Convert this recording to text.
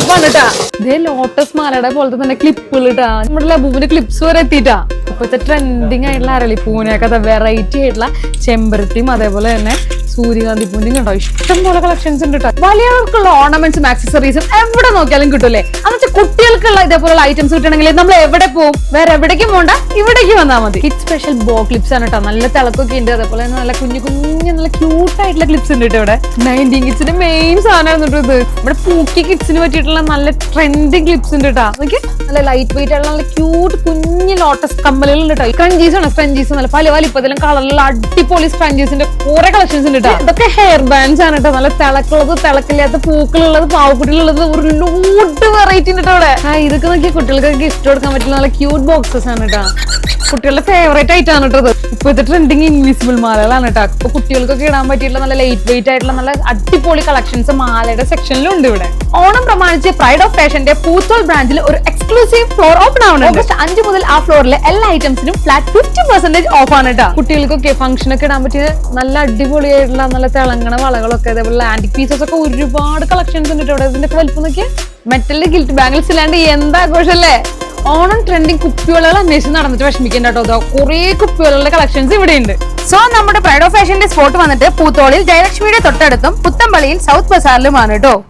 ക്ലിപ്പാണ് കേട്ടാ ലോട്ടസ് മാലയുടെ പോലത്തെ തന്നെ ക്ലിപ്പുകൾ ഇട്ടാ. നമ്മുടെ ലബുവിന്റെ ക്ലിപ്സ് വരെ എത്തിയിട്ടാ. ഇപ്പോഴത്തെ ട്രെൻഡിങ് ആയിട്ടുള്ള അരളിപ്പൂവിനെയൊക്കെ വെറൈറ്റി ആയിട്ടുള്ള ചെമ്പരത്തിയും അതേപോലെ തന്നെ സൂര്യകാന്തി പൂവിന്റെയും ഉണ്ടോ ഇഷ്ടം പോലെ കളക്ഷൻസ് ഉണ്ട് കേട്ടോ വലിയവർക്കുള്ള ഓർണമെന്റ്സും ആക്സസറീസും എവിടെ നോക്കിയാലും കിട്ടൂലേ എന്നുവെച്ചാൽ കുട്ടികൾക്കുള്ള ഇതേപോലുള്ള ഐറ്റംസ് കിട്ടണമെങ്കിൽ നമ്മൾ എവിടെ പോകും വേറെ എവിടേക്കും പോണ്ട ഇവിടേക്ക് വന്നാൽ മതി. കിഡ് സ്പെഷ്യൽ ബോ ക്ലിപ്സ് ആണ് കേട്ടോ നല്ല തിളക്കൊക്കെ ഉണ്ട്. അതേപോലെ നല്ല കുഞ്ഞു കുഞ്ഞു നല്ല ക്യൂട്ട് ആയിട്ടുള്ള ക്ലിപ്സ് ഉണ്ട് കേട്ടോ ഇവിടെ. നയന്റീൻ കിഡ്സിന്റെ മെയിൻ സാധനമാണ് ഇത്. ഇവിടെ പൂക്കി കിഡ്സിന് പറ്റിയിട്ടുള്ള നല്ല ട്രെൻഡിങ് ക്ലിപ്സ് ഉണ്ട് കേട്ടോ നോക്കി നല്ല ലൈറ്റ് വെയിറ്റ് ആയിട്ടുള്ള നല്ല ക്യൂട്ട് കുഞ്ഞു ലോട്ടസ് കമ്മലുകൾ ഉണ്ട് കേട്ടോ ക്രഞ്ചീസ് ആണ്. ക്രഞ്ചീസ് നല്ല പല വലിപ്പത്തിലും കളറിലുള്ള അടിപൊളി സ്ക്രഞ്ചീസിന്റെ കുറെ കളക്ഷൻസ് ഉണ്ട് ഇതൊക്കെ ഹെയർ ബാൻഡ്സ് ആണ് കേട്ടോ നല്ല തിളക്കുള്ളത് തിളക്കില്ലാത്ത പൂക്കളുള്ളത് പാവക്കുട്ടികളുള്ളത് ഒരു ലോഡ് വെറൈറ്റി ഉണ്ട് കേട്ടോ ഇവിടെ. ഇതൊക്കെ നോക്കിയാൽ കുട്ടികൾക്കൊക്കെ ഇഷ്ടം കൊടുക്കാൻ പറ്റില്ല നല്ല ക്യൂട്ട് ബോക്സസ് ആണ് കേട്ടോ കുട്ടികളുടെ ഫേവറേറ്റ് ആയിട്ടാണ് കേട്ടത്. ഇപ്പോഴത്തെ ട്രെൻഡിങ് ഇൻവിസിബിൾ മാലകളാണ് കേട്ടോ. അപ്പൊ കുട്ടികൾക്കൊക്കെ ഇടാൻ പറ്റിയിട്ടുള്ള നല്ല ലൈറ്റ് വെയിറ്റ് ആയിട്ടുള്ള നല്ല അടിപൊളി കളക്ഷൻസ് മാലയുടെ സെക്ഷനിലും ഉണ്ട് ഇവിടെ. ഓണം പ്രമാണിച്ച് പ്രൈഡ് ഓഫ് ഫാഷന്റെ പൂത്തോൾ ബ്രാഞ്ചിൽ ഒരു എക്സ്ക്ലൂസീവ് ഫ്ലോർ ഓപ്പൺ ആവുന്നുണ്ട് ഓഗസ്റ്റ് അഞ്ച് മുതൽ ആ ഫ്ലോറിലെ എല്ലാ ഐറ്റംസിനും ഫ്ലാറ്റ് ഫിഫ്റ്റി പെർസെന്റേജ് ഓഫ് ആണ് കേട്ടോ. കുട്ടികൾക്കൊക്കെ ഫംഗ്ഷൻ ഒക്കെ ഇടാൻ പറ്റിയ നല്ല അടിപൊളിയായിട്ടുള്ള നല്ല തിളങ്ങണ വളകളൊക്കെ അതേപോലെ ആന്റിക് പീസസ് ഒക്കെ ഒരുപാട് കളക്ഷൻസ് ഉണ്ട് കേട്ടോ ഇതിന്റെ വലിപ്പം നോക്കിയാൽ മെറ്റലിന്റെ ഗിൽറ്റ് ബാംഗിൾസ് ഇല്ലാണ്ട് എന്താ ആഘോഷല്ലേ ഓണം ട്രെൻഡിങ് കുപ്പിവളകൾ അന്വേഷിച്ച് നടന്നിട്ട് വിഷമിക്കേണ്ട കേട്ടോ. കുറെ കുപ്പിവളകളുടെ കളക്ഷൻസ് ഇവിടെ ഉണ്ട് സോ നമ്മുടെ പ്രൈഡ് ഓഫ് ഫാഷന്റെ സ്പോട്ട് വന്നിട്ട് പൂത്തോളിൽ ജയലക്ഷ്മിയുടെ തൊട്ടടുത്തും പുത്തമ്പള്ളിയിൽ സൗത്ത് ബസാറിലുമാണ് കേട്ടോ.